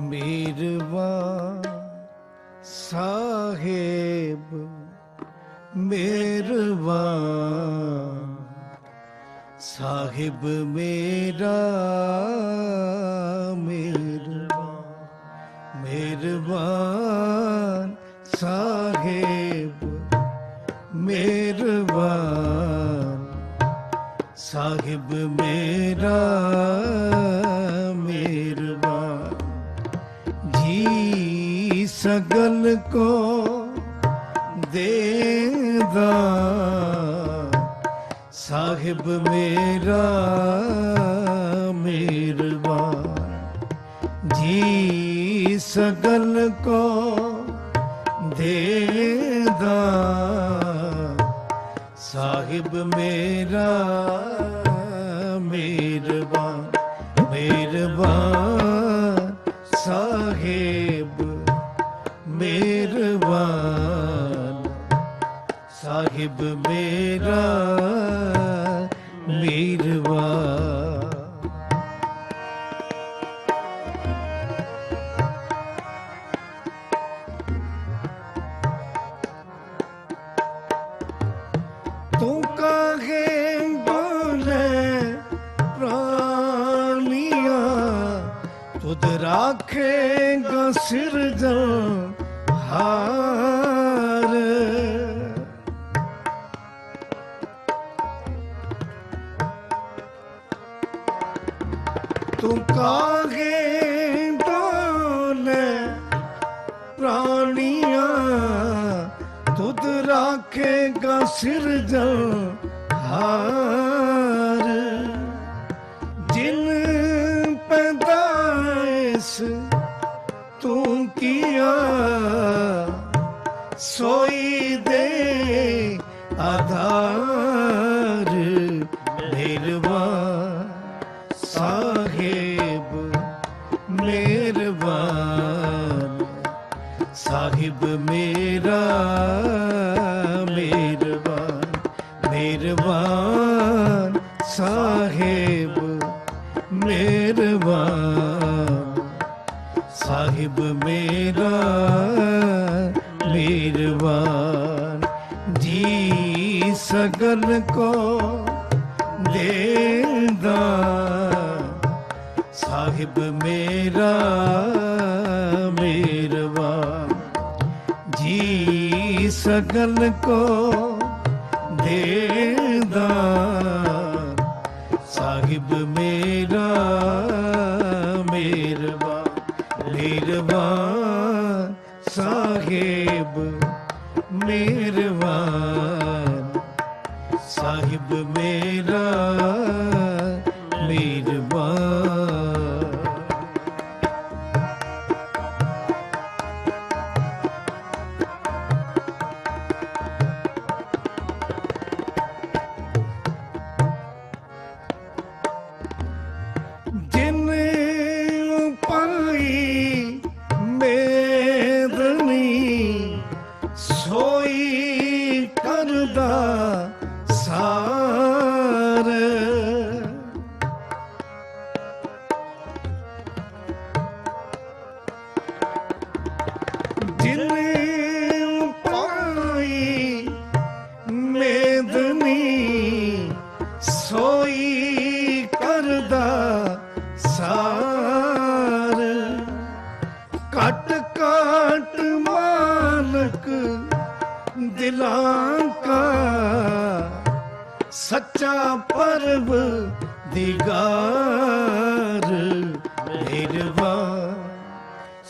ਮਿਹਰਬਾਨ ਸਾਹਿਬ ਮਿਹਰਬਾਨ ਸਾਹਿਬ ਮੇਰਾ ਮਿਹਰਬਾਨ ਮਿਹਰਬਾਨ ਸਾਹਿਬ ਮਿਹਰਬਾਨ ਸਾਹਿਬ ਮੇਰਾ। ਜੀ ਸਗਲ ਕੋ ਦੇਦਾ। ਸਾਹਿਬ ਮੇਰਾ ਮਿਹਰਬਾਨ। ਜੀ ਸਗਲ ਕੋ ਦੇਦਾ। ਸਾਹਿਬ ਮੇਰਾ ਮਿਹਰਬਾਨ। ਸਾਹਿਬ ਮੇਰਾ ਮਿਹਰਬਾਨ ਤੂੰ ਕਾਹੇ ਬੋਲੇ ਪ੍ਰਾਨੀਆਂ ਤੁਧ ਰਾਖੇਗਾ ਸਿਰਜਣ ਹਾਰ ਤੂੰ ਕਾਹੇ ਬੋਲੇ ਪ੍ਰਾਨੀਆਂ ਤੁਧ ਰਾਖੇਗਾ ਸਿਰਜਣ ਹਾਰ। ਜਿਨ ਪੈਦਾਇਸ਼ ਤੂੰ ਮਿਹਰਬਾਨ ਸਾਹਿਬ ਮੇਰਾ ਮਿਹਰਬਾਨ ਮਿਹਰਬਾਨ ਸਾਹਿਬ ਮਿਹਰਬਾਨ ਸਾਹਿਬ ਮੇਰਾ ਮਿਹਰਬਾਨ ਜੀ ਸਗਲ ਕੋ ਦੇਦਾ ਸਾਹਿਬ ਮੇਰਾ ਮਿਹਰਬਾਨ ਜੀ ਸਗਲ ਕੋ ਦੇਦਾ। ਸਾਹਿਬ ਮੇਰਾ ਮਿਹਰਬਾਨ ਮਿਹਰਬਾਨ ਸਾਹਿਬ ਮਿਹਰਬਾਨ ਸਾਹਿਬ ਮੇਰਾ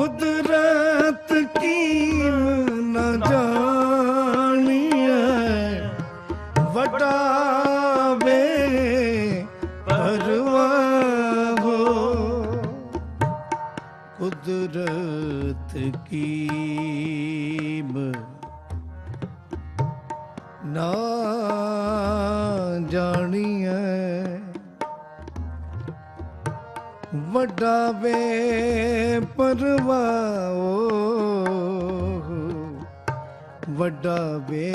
ਕੁਦਰਤ ਕੀਮ ਨਾ ਜਾਣੀਐ। ਵਟਾਵੇ ਕੁਦਰਤ ਕੀ ਵੱਡਾ ਵੇ ਪਰਵਾਓ ਵੱਡਾ ਵੇ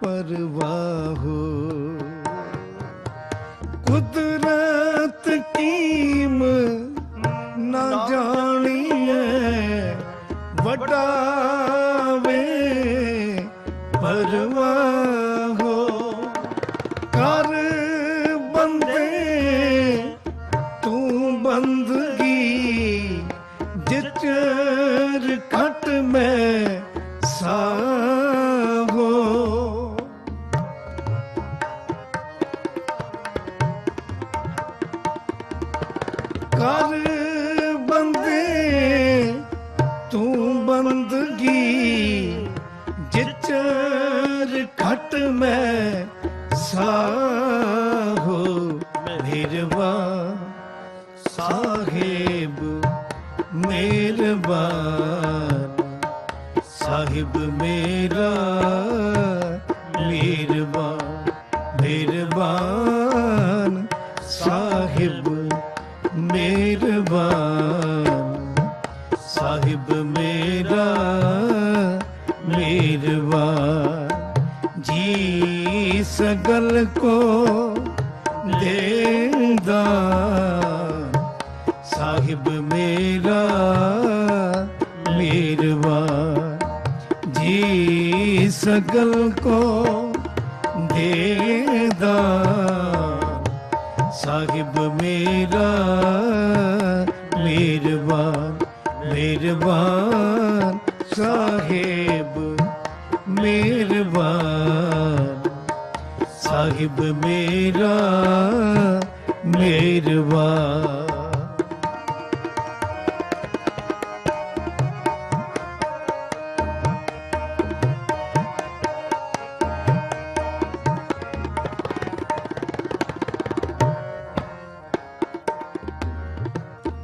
ਪਰਵਾਹੋ। ਕੁਦਰਤ ਕੀਮ ਜਿਚਰ ਖਟ ਮੈਂ ਸਾਹੋ। ਕਰ ਬੰਦੇ ਤੂੰ ਬੰਦਗੀ ਜਿਚਰ ਖਟ ਮੈਂ ਸਾਹੋ। ਮਿਹਰਬਾ ਮਿਹਰਬਾਨ ਸਾਹਿਬ ਮੇਰਾ ਮਿਹਰਬਾਨ ਮਿਹਰਬਾਨ ਸਾਹਿਬ ਮਿਹਰਬਾਨ ਸਾਹਿਬ ਮੇਰਾ ਮਿਹਰਬਾਨ ਜੀ ਸਗਲ ਕੋ ਦੇਂਦਾ ਸਾਹਿਬ ਮੇਰਾ ਮਿਹਰਬਾਨ ਜੀ ਸਗਲ ਕੋ ਦੇਦਾ। ਸਾਹਿਬ ਮੇਰਾ ਮਿਹਰਬਾਨ ਮਿਹਰਬਾਨ ਸਾਹਿਬ ਮਿਹਰਬਾਨ ਸਾਹਿਬ ਮੇਰਾ ਮਿਹਰਬਾਨ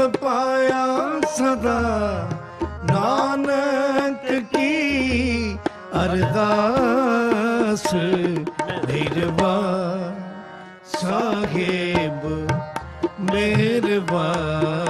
ਸੁਖ ਪਾਇਆ ਸਦਾ। ਨਾਨਕ ਕੀ ਅਰਦਾਸ ਮਿਹਰਬਾਨ ਸਾਹਿਬ ਮਿਹਰਬਾਨ।